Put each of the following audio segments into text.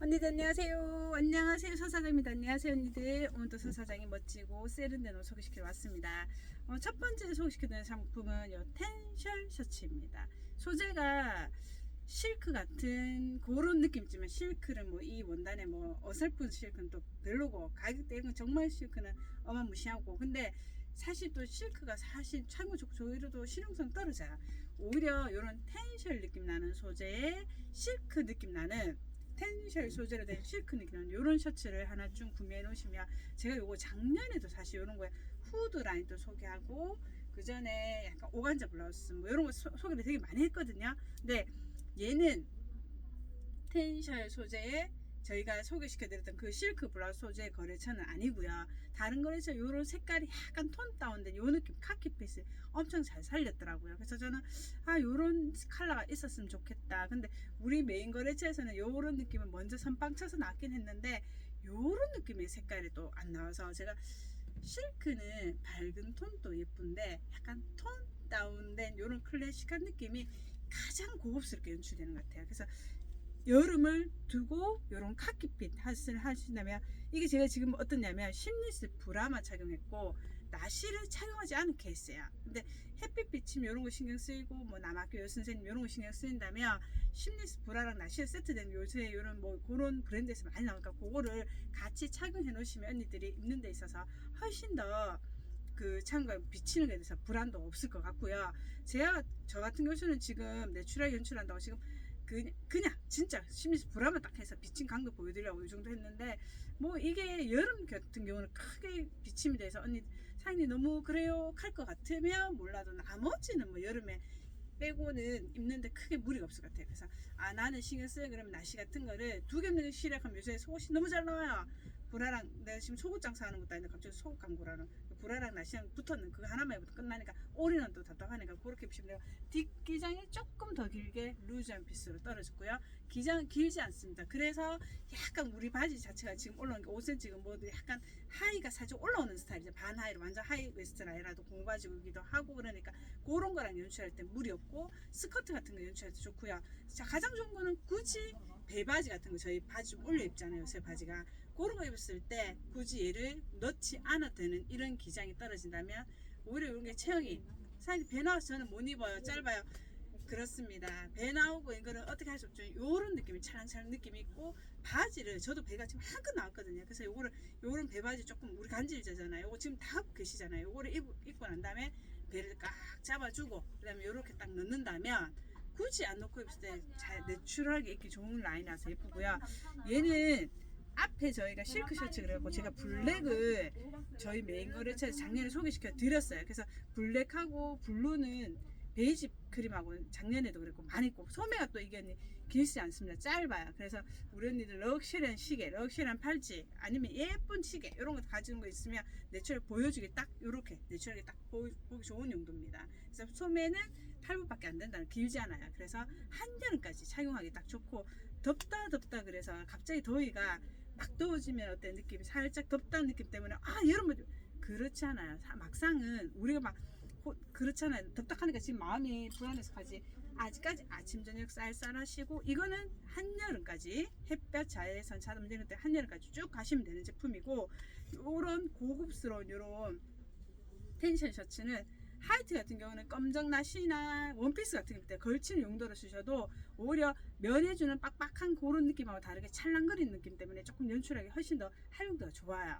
언니들 안녕하세요. 안녕하세요. 서 사장입니다. 안녕하세요 언니들. 오늘도 서 사장이 멋지고 세련된 옷 소개시켜 왔습니다. 어, 첫 번째 소개시켜드리는 상품은 요 텐셜 셔츠입니다. 소재가 실크 같은 그런 느낌이지만 실크는 뭐 이 원단에 뭐 어설픈 실크는 또 별로고 가격대는 정말 실크는 어마무시하고 근데 사실 또 실크가 사실 참고 조이로도 실용성 떨어져요. 오히려 이런 텐셜 느낌 나는 소재의 실크 느낌 나는 텐셜 소재로 된 실크 느낌은 이런 셔츠를 하나 좀 구매해 놓으시면 제가 요거 작년에도 사실 이런 거에 후드 라인도 소개하고 그 전에 약간 오간자 블라우스 뭐 이런 거 소, 소개를 되게 많이 했거든요. 근데 얘는 텐셜 소재의 저희가 소개시켜드렸던 그 실크 블라우스 소재의 거래처는 아니고요. 다른 거래처 요런 색깔이 약간 톤 다운된 요 느낌 카키빛을 엄청 잘 살렸더라고요. 그래서 저는 아 요런 컬러가 있었으면 좋겠다. 근데 우리 메인 거래처에서는 요런 느낌을 먼저 선빵 쳐서 나왔긴 했는데 요런 느낌의 색깔이 또 안 나와서 제가 실크는 밝은 톤도 예쁜데 약간 톤 다운된 요런 클래식한 느낌이 가장 고급스럽게 연출되는 것 같아요. 그래서 여름을 두고 이런 카키빛 핫을 하신다면 이게 제가 지금 어떻냐면 심리스 브라마 착용했고 나시를 착용하지 않은 케이스예요. 근데 햇빛 비치면 이런 거 신경 쓰이고 뭐 남학교 여선생님 이런 거 신경 쓰인다면 심리스 브라랑 나시가 세트된 요새 이런 뭐 그런 브랜드에서 많이 나오니까 그거를 같이 착용해 놓으시면 언니들이 입는 데 있어서 훨씬 더그 창과 비치는 게 대해서 불안도 없을 것 같고요. 제가 저 같은 경우는 지금 내추럴 연출한다고 지금 그, 그냥 진짜 심리스 불안만 딱 해서 비친 강도 보여드리려고 이 정도 했는데 뭐 이게 여름 같은 경우는 크게 비침이 돼서 언니 사장님 너무 그래요 할 것 같으면 몰라도 나머지는 뭐 여름에 빼고는 입는데 크게 무리가 없을 것 같아요. 그래서 아 나는 신경 쓰여 그러면 나시 같은 거를 두겹 넣는 시락하면 요새 속옷이 너무 잘 나와요. 브라랑 내가 지금 속옷 장사하는 것도 아닌데 갑자기 속옷 광고라는 그 브라랑 나시랑 붙었는 그거 하나만 입어도 끝나니까 올해는 또 답답하니까 그렇게 입시면 돼요. 뒷기장이 조금 더 길게 루즈한 피스로 떨어졌고요. 기장은 길지 않습니다. 그래서 약간 우리 바지 자체가 지금 올라오는 게 5cm가 뭐도 약간 하의가 살짝 올라오는 스타일이죠. 반 하의로 완전 하이 웨스트는 아니라도 공바지이기도 하고 그러니까 그런 거랑 연출할 때 무리 없고 스커트 같은 거 연출할 때 좋고요. 자 가장 좋은 거는 굳이 배바지 같은 거 저희 바지 좀 올려 입잖아요. 요새 바지가 거 입었을 때 굳이 얘를 넣지 않아도 되는 이런 기장이 떨어진다면 오히려 이런 게 체형이 사실 배 나와서 저는 못 입어요. 짧아요. 그렇습니다. 배 나오고 이거를 어떻게 할 수 없죠. 요런 느낌이 차랑차랑 느낌이 있고 바지를 저도 배가 지금 한껏 나왔거든요. 그래서 요거를 요런 배바지 조금 우리 간질자잖아요. 요거 지금 다 하고 계시잖아요. 요거를 입, 입고 난 다음에 배를 꽉 잡아주고 그 다음에 요렇게 딱 넣는다면 굳이 안 넣고 입을 때 잘 내추럴하게 입기 좋은 라인이라서 예쁘고요. 얘는 앞에 저희가 실크 셔츠 그래갖고 제가 블랙을 저희 메인 거래처에서 작년에 소개시켜 드렸어요. 그래서 블랙하고 블루는 베이지 크림하고 작년에도 그랬고 많이 입고 소매가 또 이게 길지 않습니다. 짧아요. 그래서 우리 언니들 럭셔리한 시계, 럭셔리한 팔찌 아니면 예쁜 시계 이런 거 가지는 거 있으면 내추럴 보여주기 딱 이렇게 내추럴하게 딱 보, 보기 좋은 용도입니다. 그래서 소매는 8분밖에 안 된다는 길지 않아요. 그래서 한여름까지 착용하기 딱 좋고 덥다 덥다 그래서 갑자기 더위가 막 더워지면 어떤 느낌이 살짝 덥다는 느낌 때문에 아 여러분 그렇지 않아요. 사- 막상은 우리가 막 호- 그렇잖아요. 덥닥하니까 지금 마음이 불안해서 가지. 아직까지 아침 저녁 쌀쌀하시고 이거는 한여름까지 햇볕 자외선 차단 되는 때 한여름까지 쭉 가시면 되는 제품이고 요런 고급스러운 요런 텐션 셔츠는 하이트 같은 경우는 검정 나시나 원피스 같은 때 걸치는 용도로 쓰셔도 오히려 면해주는 빡빡한 그런 느낌하고 다르게 찰랑거리는 느낌 때문에 조금 연출하기 훨씬 더 활용도가 좋아요.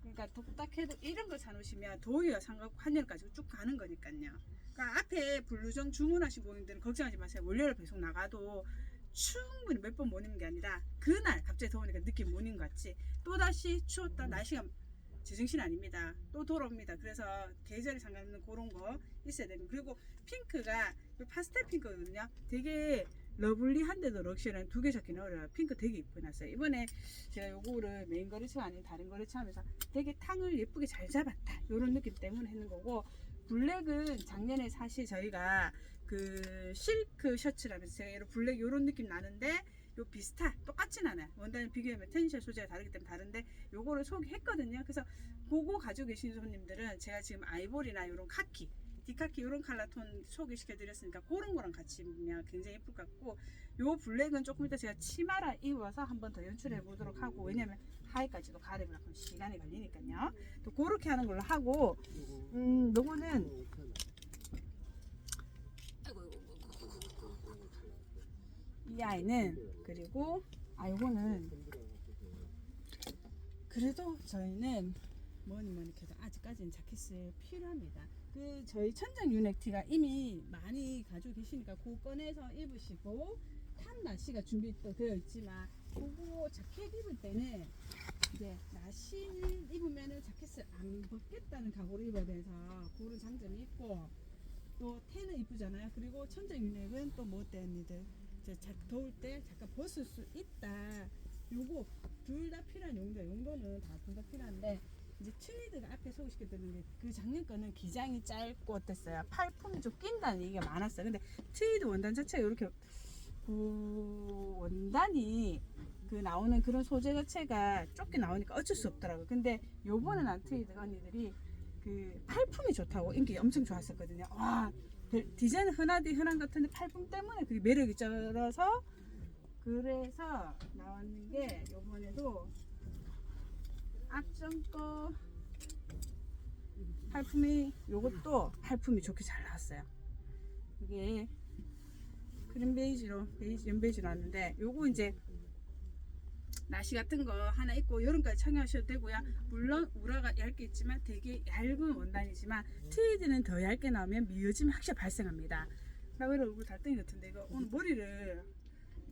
그러니까 독딱해도 이런 걸 사놓으시면 더위와 상관없고 한여름까지 쭉 가는 거니까요. 그러니까 앞에 블루정 주문하신 고객들은 걱정하지 마세요. 원래로 배송 나가도 충분히 몇번못 입는 게 아니라 그날 갑자기 더우니까 느낌 못 입는 것 같지. 또다시 추웠다 날씨가 제정신 아닙니다. 또 돌아옵니다. 그래서 계절에 상관없는 그런 거 있어야 되고 그리고 핑크가 이 파스텔 핑크거든요. 되게 러블리한데도 럭셔리한 두 개 잡기는 어려워요. 핑크 되게 이쁘게 났어요. 이번에 제가 요거를 메인 거래처 아닌 다른 거래처 하면서 되게 탕을 예쁘게 잘 잡았다. 요런 느낌 때문에 했는 거고 블랙은 작년에 사실 저희가 그 실크 셔츠라면서 제가 이런 블랙 요런 느낌 나는데 요 비슷한 똑같진 않아요. 원단을 비교하면 텐션 소재가 다르기 때문에 다른데 요거를 소개했거든요. 그래서 그거 가지고 계신 손님들은 제가 지금 아이보리나 요런 카키 디카키 이런 컬러 톤 소개시켜 드렸으니까 그런 거랑 같이 입으면 굉장히 예쁠 것 같고 요 블랙은 조금 이따 제가 치마라 입어서 한 번 더 연출해 보도록 하고 왜냐면 하의까지도 가려면 시간이 걸리니까요. 또 그렇게 하는 걸로 하고 음 요거는 이 아이는 그리고 아 요거는 그래도 저희는 뭐니 뭐니 해도 아직까지는 자켓이 필요합니다. 그 저희 천장 유넥티가 이미 많이 가지고 계시니까 그거 꺼내서 입으시고 탄 나시가 준비도 되어 있지만 그거 자켓 입을 때는 이제 나시를 입으면은 자켓을 안 벗겠다는 각오로 입어야 돼서 그런 장점이 있고 또 텐은 이쁘잖아요. 그리고 천장 유넥은 또뭐 이제 자- 더울 때 잠깐 벗을 수 있다. 요거 둘 다 필요한 용도, 용도는 다 둘 다 필요한데 이제 트위드가 앞에 소개시켜 드린 게그 작년 거는 기장이 짧고 어땠어요? 팔품이 좀 낀다는 얘기가 많았어요. 근데 트위드 원단 자체가 이렇게 그 원단이 그 나오는 그런 소재 자체가 좁게 나오니까 어쩔 수 없더라고요. 근데 요번에 난 트위드가 언니들이 그 팔품이 좋다고 인기 엄청 좋았었거든요. 와 별- 디자인은 흔하디 흔한 것 같은데 팔품 때문에 그게 매력이 쩔어서 그래서 나왔는 게 요번에도 앞전 거 팔품이 요것도 팔품이 좋게 잘 나왔어요. 이게 크림 베이지로 베이지 연베이지로 나왔는데 요거 이제 나시 같은 거 하나 입고 여름까지 착용하셔도 되고요. 물론 우라가 얇게 있지만 되게 얇은 원단이지만 트위드는 더 얇게 나오면 미어짐이 확실히 발생합니다. 나 왜 얼굴 달덩이 같은데 이거 오늘 머리를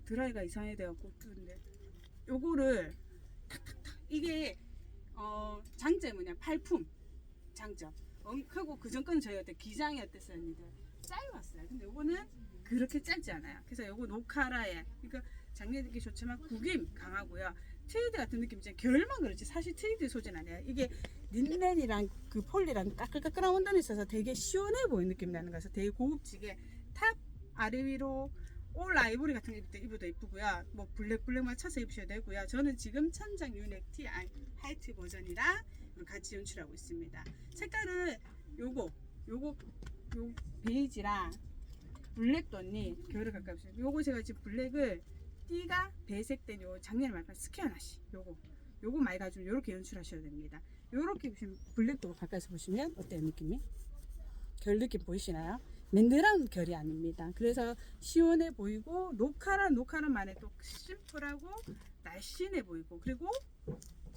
드라이가 이상해 돼갖고 뜨는데 요거를 탁탁탁 이게 어 장점이 뭐냐? 팔품 장점. 엉 크고 그전 거는 저희 어때? 기장이 어땠어요? 언니들 짧았어요. 근데 요거는 그렇게 짧지 않아요. 그래서 요거 노카라에 그러니까 장내 느낌 좋지만 구김 강하고요 트위드 같은 느낌 이제 결만 그렇지 사실 트위드 소재는 아니에요 이게 린넨이랑 그 폴리랑 까끌까끌한 원단이 있어서 되게 시원해 보이는 느낌 나는 거라서 되게 고급지게 탑 아래 위로 올 아이보리 같은 거 입을 때 입어도 이쁘고요. 뭐 블랙 블랙 맞춰서 입으셔도 되고요. 저는 지금 천장 유넥 티 아, 하이트 버전이랑 같이 연출하고 있습니다. 색깔은 요거 요거 요 베이지랑 블랙 톤이 겨울에 있어요. 요거 제가 지금 블랙을 띠가 배색된 요 작년에 말한 스퀘어나시 요거 요거 많이 가지고 요렇게 연출하셔야 됩니다. 요렇게 보시면 블랙도 가까이서 보시면 어때요 느낌이? 결 느낌 보이시나요? 맨들한 결이 아닙니다. 그래서 시원해 보이고 노카란 노카란만의 또 심플하고 날씬해 보이고 그리고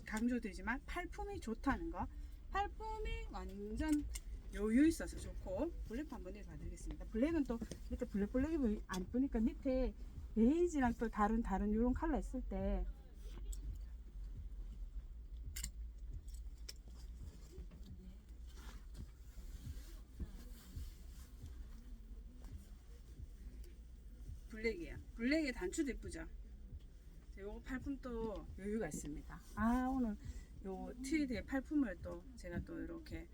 강조드리지만 팔품이 좋다는 거. 팔품이 완전 여유 있어서 좋고 블랙 한번 해봐드리겠습니다. 블랙은 또 밑에 블랙 블랙이 안 이쁘니까 밑에 베이지랑 또 다른 다른 이런 컬러 있을 때 블랙이에요. 블랙의 단추도 예쁘죠. 요거 팔품도 여유가 있습니다. 아 오늘 요 트위드의 팔품을 또 제가 또 이렇게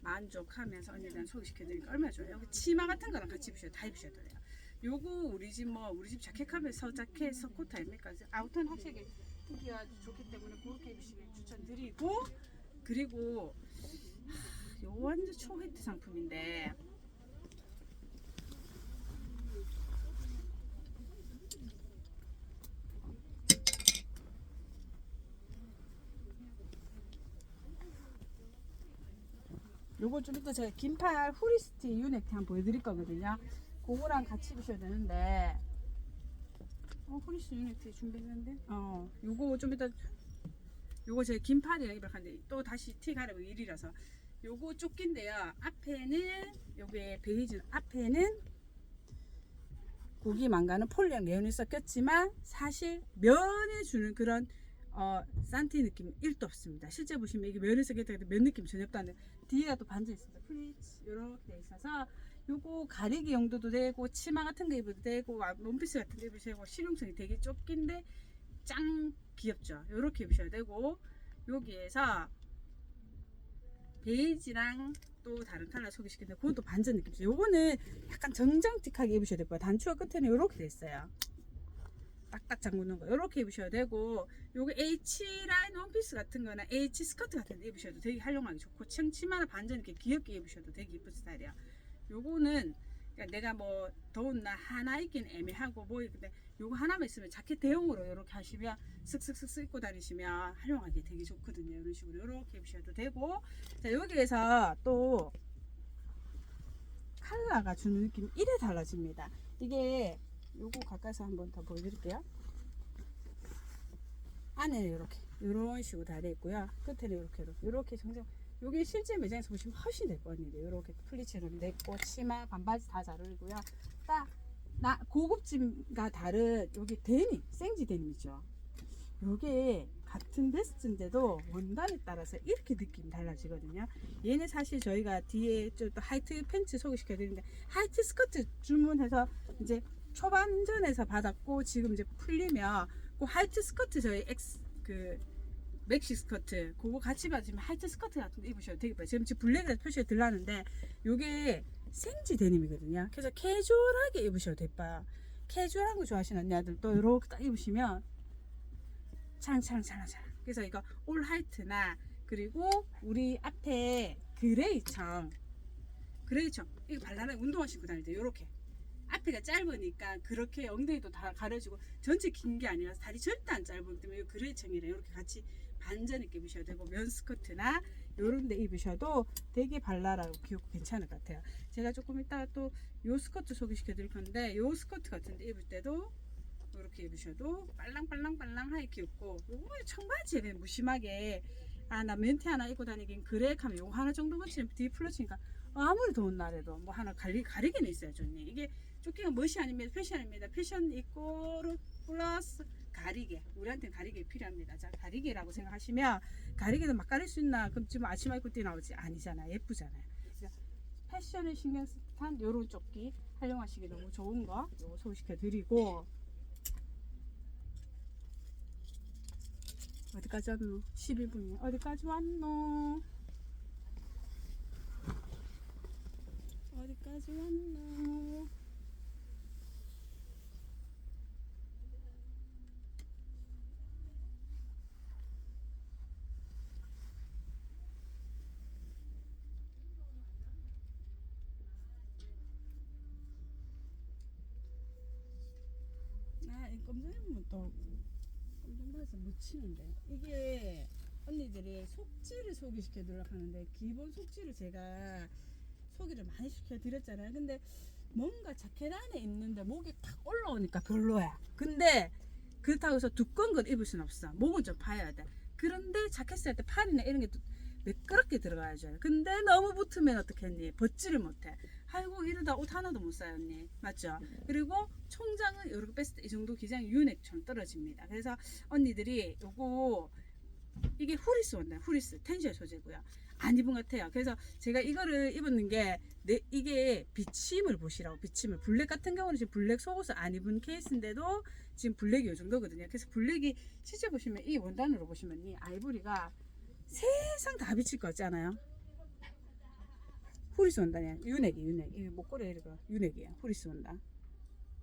만족하면서 언니들한테 소개시켜드리니까 얼마나 좋아요. 여기 치마 같은 거랑 같이 입으셔도 다 입으셔도 돼요. 요거 우리 집 뭐 우리 집 자켓카페 서자켓 서코트 아닙니까? 아우터는 확실히 특이가 좋기 때문에 그렇게 입으시길 추천드리고 그리고 하, 요 완전 초히트 상품인데 요거 좀 이따 제가 긴팔 후리스티 유넥티 한번 보여드릴 거거든요. 그거랑 같이 입으셔야 되는데 어 후리스티 유넥티 준비했는데 어 요거 좀 이따 요거 제가 긴팔이랑 입을 건데 또 다시 티 가려고 일이라서 요거 조끼인데요. 앞에는 요게 베이지 앞에는 고기 망가는 폴리랑 레온이 섞였지만 사실 면에 주는 그런 어 산티 느낌 1도 없습니다. 실제 보시면 이게 면에 섞였다 해도 면 느낌 전혀 없다는 뒤에가 또 반져 있습니다. 플리츠 이렇게 돼 있어서 요거 가리기 용도도 되고 치마 같은 거 입어도 되고 아, 원피스 같은 거 입으셔도 되고 실용성이 되게 좁긴데 짱 귀엽죠. 요렇게 입으셔야 되고 여기에서 베이지랑 또 다른 컬러 소개시켰는데 그건 또 반전 느낌이죠. 요거는 약간 정장틱하게 입으셔야 될 거예요. 단추가 끝에는 이렇게 돼 있어요. 딱딱 잠그는 거 이렇게 입으셔도 되고 요게 H 라인 원피스 같은 거나 H 스커트 같은 데 입으셔도 되게 활용하기 좋고 치마나 반전 이렇게 귀엽게 입으셔도 되게 이쁜 스타일이야 요거는 그러니까 내가 뭐 더운 날 하나 입긴 애매하고 뭐 근데 요거 하나만 있으면 자켓 대용으로 이렇게 하시면 쓱쓱쓱쓱 입고 다니시면 활용하기 되게 좋거든요. 이런 식으로 이렇게 입으셔도 되고. 자 여기에서 또 컬러가 주는 느낌이 이래 달라집니다. 이게 요거 가까이서 한번 더 보여드릴게요. 안에는 이렇게 이런 식으로 다 되어 있고요. 끝에는 이렇게 이렇게 이렇게 정정 요게 실제 매장에서 보시면 훨씬 될 뻔이에요 이렇게 플리츠로 돼 있고 치마 반바지 다 잘 어울리고요. 딱 나 고급짐과 다른 여기 데님 생지 데님이죠. 요게 같은 베스트인데도 원단에 따라서 이렇게 느낌이 달라지거든요. 얘는 사실 저희가 뒤에 좀 또 하이트 팬츠 소개시켜 드리는데 하이트 스커트 주문해서 이제 초반전에서 받았고 지금 이제 풀리면 그 하이트 스커트 저희 엑스 그 맥시 스커트. 그거 같이 받으면 하이트 스커트 같은 거 입으셔도 되게 예뻐요. 지금 블랙에서 표시해 드렸는데 요게 생지 데님이거든요. 그래서 캐주얼하게 입으셔도 예뻐요. 캐주얼한 거 좋아하시는 언니들도 이렇게 딱 입으시면 차랑차랑차랑차랑. 그래서 이거 올 화이트나 그리고 우리 앞에 그레이청. 그레이청. 이거 발라는 운동화 신고 다닐 때 이렇게 앞에가 짧으니까 그렇게 엉덩이도 다 가려지고 전체 긴 게 아니라 다리 절대 안 짧기 때문에 이 그레이청이랑 이렇게 같이 반전 있게 입으셔도 되고 면 스커트나 요런 데 입으셔도 되게 발랄하고 귀엽고 괜찮을 것 같아요. 제가 조금 이따가 또 요 스커트 소개시켜 드릴 건데 요 스커트 같은 데 입을 때도 이렇게 입으셔도 빨랑빨랑빨랑하게 귀엽고 요거 청바지에 무심하게 아 나 멘트 하나 입고 다니긴 그래? 하면 요거 하나 정도 거치면 뒤 풀러치니까 아무리 더운 날에도 뭐 하나 가리, 가리개는 있어야죠 언니? 이게 조끼가 멋이 아닙니다 패션입니다 패션 입고 플러스 가리개 우리한테는 가리개 필요합니다 자 가리개라고 생각하시면 가리개는 막 가릴 수 있나 그럼 지금 아침에 입고 뛰 나오지 아니잖아요 예쁘잖아요 패션을 신경 쓴 요런 조끼 활용하시기 너무 좋은 거 요거 소개시켜 드리고 어디까지 왔노? 12분이야. 어디까지 왔노? 어디까지 왔노? 아, 이 검정이면 또 검정바지 묻히는데. 이게 언니들이 속지를 소개시켜 드리려고 하는데 기본 속지를 제가 소개를 많이 시켜 드렸잖아요. 근데 뭔가 자켓 안에 입는데 목이 탁 올라오니까 별로야. 근데 그렇다고 해서 두꺼운 걸 입을 순 없어. 목은 좀 파야 돼. 그런데 자켓 쓸때 팔이나 이런 게또 매끄럽게 들어가야죠 근데 너무 붙으면 어떻겠니? 벗지를 못해 아이고 이러다 옷 하나도 못 사요 언니. 맞죠? 그리고 총장은 이렇게 뺐을 때 이 정도 기장이 윤액처럼 떨어집니다. 그래서 언니들이 요거 이게 후리스 원단 후리스. 텐션 소재고요. 안 입은 것 같아요. 그래서 제가 이거를 입었는 게 내, 이게 비침을 보시라고 비침을. 블랙 같은 경우는 지금 블랙 속옷을 안 입은 케이스인데도 지금 블랙이 이 정도거든요. 그래서 블랙이 실제 보시면 이 원단으로 보시면 이 아이보리가 세상 다 비칠 거 같잖아요 후리스 원단이야 윤액이 윤액 이. 목걸이 이거 윤액이야 후리스 원단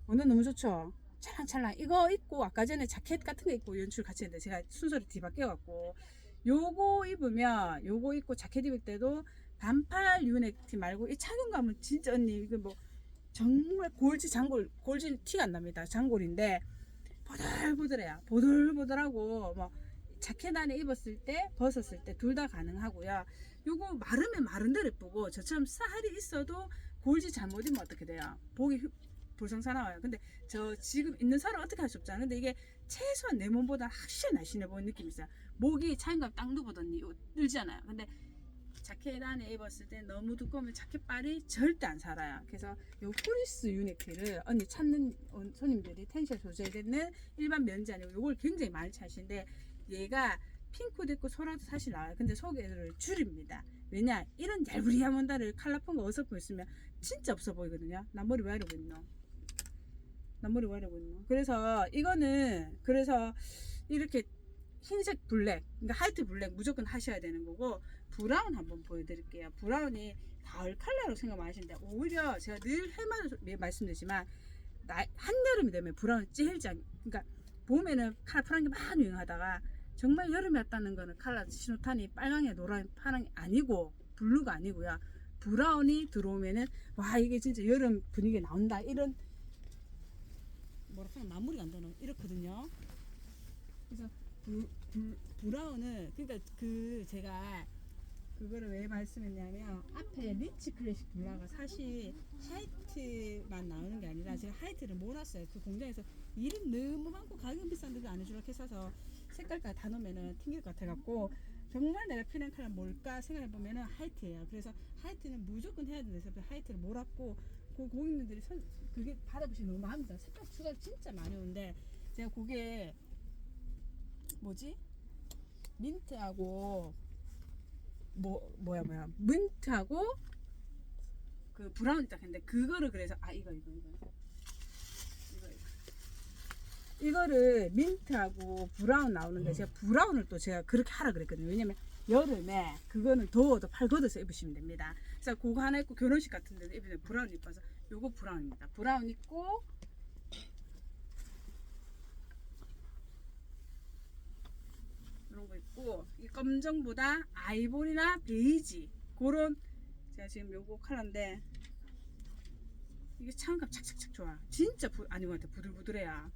원단 너무 좋죠? 찰랑찰랑. 이거 입고 아까 전에 자켓 같은 거 입고 연출 같이 했는데 제가 순서를 뒤바뀌어 갖고. 요거 입으면 요거 입고 자켓 입을 때도 반팔 유넥 티 말고 이 착용감은 진짜 언니 이거 뭐 정말 골지 장골 골지 티가 안 납니다. 장골인데 보들보들해요. 보들보들하고 뭐 자켓 안에 입었을 때 벗었을 때 둘 다 가능하고요 요거 마르면 마른 대로 예쁘고. 저처럼 살이 있어도 골지 잘못 입으면 어떻게 돼요? 보기 휘- 불성사나워요. 근데 저 지금 있는 살은 어떻게 할 수 없잖아 근데 이게 최소한 내 몸보다 확실히 날씬해 보이는 느낌이 있어요. 목이 차인감 딱 누보더니 늘잖아요. 근데 자켓 안에 입었을 때 너무 두꺼우면 자켓 발이 절대 안 살아요. 그래서 요 프리스 유니티를 언니 찾는 어, 손님들이 텐션 소재되는 일반 면지 아니고 요걸 굉장히 많이 찾으시는데 얘가 핑크도 있고 소라도 사실 나와요. 근데 소개를 줄입니다. 왜냐 이런 얄부리한 원단을 칼라폰 거 어설프 있으면 진짜 없어 보이거든요. 나 머리 왜 이러고 있노? 나 머리 왜 이러고 있노? 그래서 이거는 그래서 이렇게 흰색 블랙 그러니까 하이트 블랙 무조건 하셔야 되는 거고 브라운 한번 보여드릴게요. 브라운이 가을 컬러로 생각 많이 하시는데 오히려 제가 늘 해마다 소- 예, 말씀드리지만 나- 한여름이 되면 브라운 제일 잘 그러니까 봄에는 칼라 파란 게 많이 유행하다가 정말 여름에 왔다는 거는 칼라 신호탄이 빨강에 노란 파랑이 아니고 블루가 아니고요. 브라운이 들어오면은 와 이게 진짜 여름 분위기 나온다 이런 하나 마무리가 안 되는 이렇거든요. 그래서 브, 브, 브라운은 그러니까 그 제가 그거를 왜 말씀했냐면 앞에 리치 클래식 블라가 사실 하이트만 나오는 게 아니라 제가 하이트를 몰았어요. 그 공장에서 일이 너무 많고 가격은 비싼데도 안 해주려고 해서 색깔까지 다 넣으면은 튕길 것 같아갖고 정말 내가 필요한 컬러 뭘까 생각해보면 은 하이트예요. 그래서 하이트는 무조건 해야 된다 해서 하이트를 몰았고 그 고객님들이 선, 그게 받아보시면 너무 들어요. 색깔 추가 진짜 많이 오는데 제가 그게 뭐지? 민트하고 뭐 뭐야 뭐야. 민트하고 그 브라운 딱 했는데 그거를 그래서 아 이거 이거 이거. 이거 이거. 이거를 민트하고 브라운 나오는데 제가 브라운을 또 제가 그렇게 하라 그랬거든요. 왜냐면 여름에 그거는 더워도 팔 걷어서 입으시면 됩니다. 그래서 그거 하나 입고 결혼식 같은 데도 입으면 브라운 입어서 요거 브라운입니다. 브라운 입고 이런 거 있고 이 검정보다 아이보리나 베이지 그런 제가 지금 요거 컬러인데 이게 차음감 착착착 좋아. 진짜 부, 아닌 것 같아. 부들부들해야.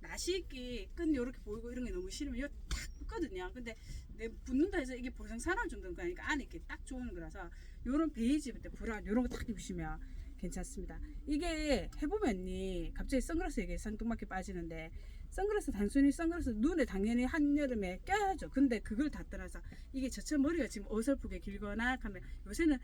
나시기 끈 요렇게 보이고 이런 게 너무 싫으면 이거 탁 붙거든요. 근데 내 붙는다 해서 이게 보상 사나울 정도는 아니까 안에 이렇게 딱 좋은 거라서 요런 베이지 밑에 브라운 요런 거 딱 입으시면 괜찮습니다. 이게 해보면니 갑자기 선글라스 얘기 생뚱맞게 빠지는데 선글라스 단순히 선글라스 눈에 당연히 한여름에 껴야죠. 근데 그걸 다 떠나서 이게 저처럼 머리가 지금 어설프게 길거나 하면 요새는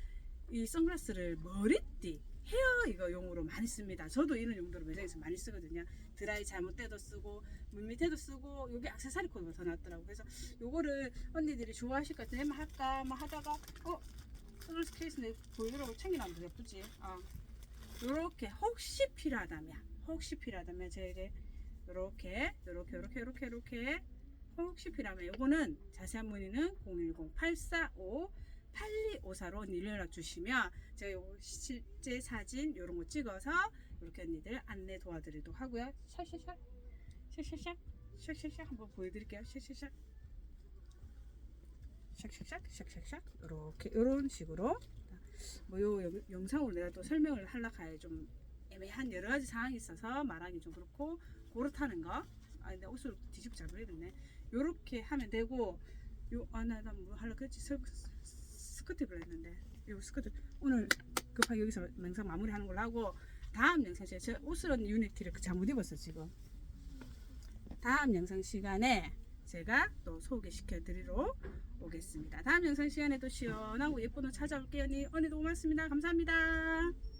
이 선글라스를 머리띠 헤어 이거 용으로 많이 씁니다. 저도 이런 용도로 매장에서 많이 쓰거든요. 드라이 잘못돼도 쓰고 물 밑에도 쓰고 요게 액세서리 코드가 더 낫더라고. 그래서 요거를 언니들이 좋아하실 것 같은데 막 할까 막 하다가 어 선글라스 케이스 내 보이더라고 챙겨놨는데 예쁘지? 어. 요렇게 혹시 필요하다면 혹시 필요하다면 제가 이제 요렇게 요렇게 요렇게 요렇게 요렇게. 혹시 필요하면 요거는 자세한 문의는 010-845-8254로 연락 주시면 제가 요 실제 사진 요런 거 찍어서 이렇게 언니들 안내 도와드리도록 하고요. 샥샥샥 샥샥샥 샥샥샥 한번 보여드릴게요. 샥샥샥 샥샥샥 샥샥샥. 이렇게 이런 식으로. 뭐요 영상으로 내가 또 설명을 하려고 하에 좀 애매한 여러 가지 상황이 있어서 말하기 좀 그렇고 그렇다는 거. 아 근데 옷을 뒤집고 잘 보이겠네. 요렇게 하면 되고 요아나나뭐 하려고 했지 스, 스커트 입으려 했는데 요 스커트 오늘 급하게 여기서 영상 마무리하는 걸로 하고 다음 영상 제가 제 옷을 유니티를 그 잘못 입었어 지금. 다음 영상 시간에 제가 또 소개시켜 드리러 오겠습니다. 다음 영상 시간에 또 시원하고 예쁜 옷 찾아올게요. 언니, 언니도 고맙습니다. 감사합니다.